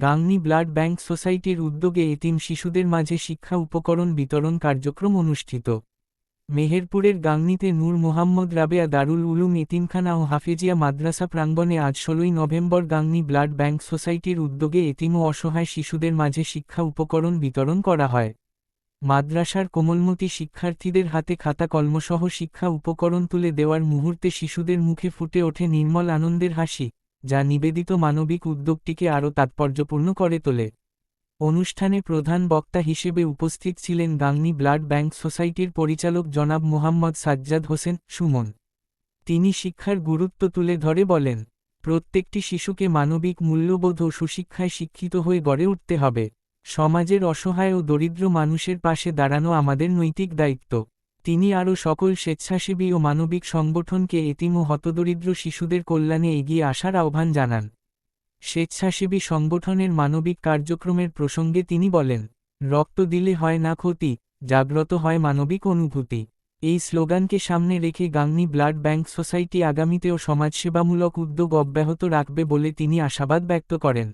Gangni blood bank সোসাইটির উদ্যোগে এতিম শিশুদের মাঝে শিক্ষা উপকরণ বিতরণ কার্যক্রম অনুষ্ঠিত। মেহেরপুরের গাংনীতে নূর মোহাম্মদ, রাবেয়া দারুল উলুম এতিমখানা ও হাফেজিয়া মাদ্রাসা প্রাঙ্গণে আজ ষোলোই নভেম্বর গাংনী ব্লাড ব্যাংক সোসাইটির উদ্যোগে এতিম ও অসহায় শিশুদের মাঝে শিক্ষা উপকরণ বিতরণ করা হয়। মাদ্রাসার কোমলমতি শিক্ষার্থীদের হাতে খাতা কলমসহ শিক্ষা উপকরণ তুলে দেওয়ার মুহূর্তে শিশুদের মুখে ফুটে ওঠে নির্মল আনন্দের হাসি। যা নিবেদিত মানবিক উদ্যোগটিকে আরও তাৎপর্যপূর্ণ করে তোলে। অনুষ্ঠানে প্রধান বক্তা হিসেবে উপস্থিত ছিলেন গাংনী ব্লাড ব্যাংক সোসাইটির পরিচালক জনাব মোহাম্মদ সাজ্জাদ হোসেন সুমন। তিনি শিক্ষার গুরুত্ব তুলে ধরে বলেন, প্রত্যেকটি শিশুকে মানবিক মূল্যবোধ ও সুশিক্ষায় শিক্ষিত হয়ে গড়ে উঠতে হবে। সমাজের অসহায় ও দরিদ্র মানুষের পাশে দাঁড়ানো আমাদের নৈতিক দায়িত্ব। তিনি আরও সকল স্বেচ্ছাসেবী ও মানবিক সংগঠনকে এতিম ও হতদরিদ্র শিশুদের কল্যাণে এগিয়ে আসার আহ্বান জানান। স্বেচ্ছাসেবী সংগঠনের মানবিক কার্যক্রমের প্রসঙ্গে তিনি বলেন, রক্ত দিলে হয় না ক্ষতি, জাগ্রত হয় মানবিক অনুভূতি। এই স্লোগানকে সামনে রেখে গাংনী ব্লাড ব্যাংক সোসাইটি আগামীতেও সমাজসেবামূলক উদ্যোগ অব্যাহত রাখবে বলে তিনি আশাবাদ ব্যক্ত করেন।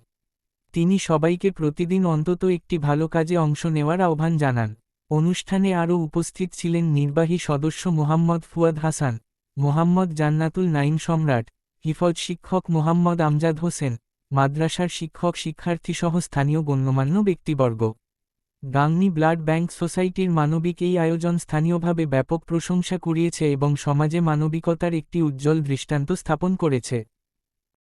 তিনি সবাইকে প্রতিদিন অন্তত একটি ভালো কাজে অংশ নেওয়ার আহ্বান জানান। অনুষ্ঠানে আরও উপস্থিত ছিলেন নির্বাহী সদস্য মোহাম্মদ ফুয়াদ হাসান, মোহাম্মদ জান্নাতুল নাইম সম্রাট, হিফজ শিক্ষক মোহাম্মদ আমজাদ হোসেন, মাদ্রাসার শিক্ষক শিক্ষার্থীসহ স্থানীয় গণ্যমান্য ব্যক্তিবর্গ। গাংনী ব্লাড ব্যাংক সোসাইটির মানবিক এই আয়োজন স্থানীয়ভাবে ব্যাপক প্রশংসা কুড়িয়েছে এবং সমাজে মানবিকতার একটি উজ্জ্বল দৃষ্টান্ত স্থাপন করেছে।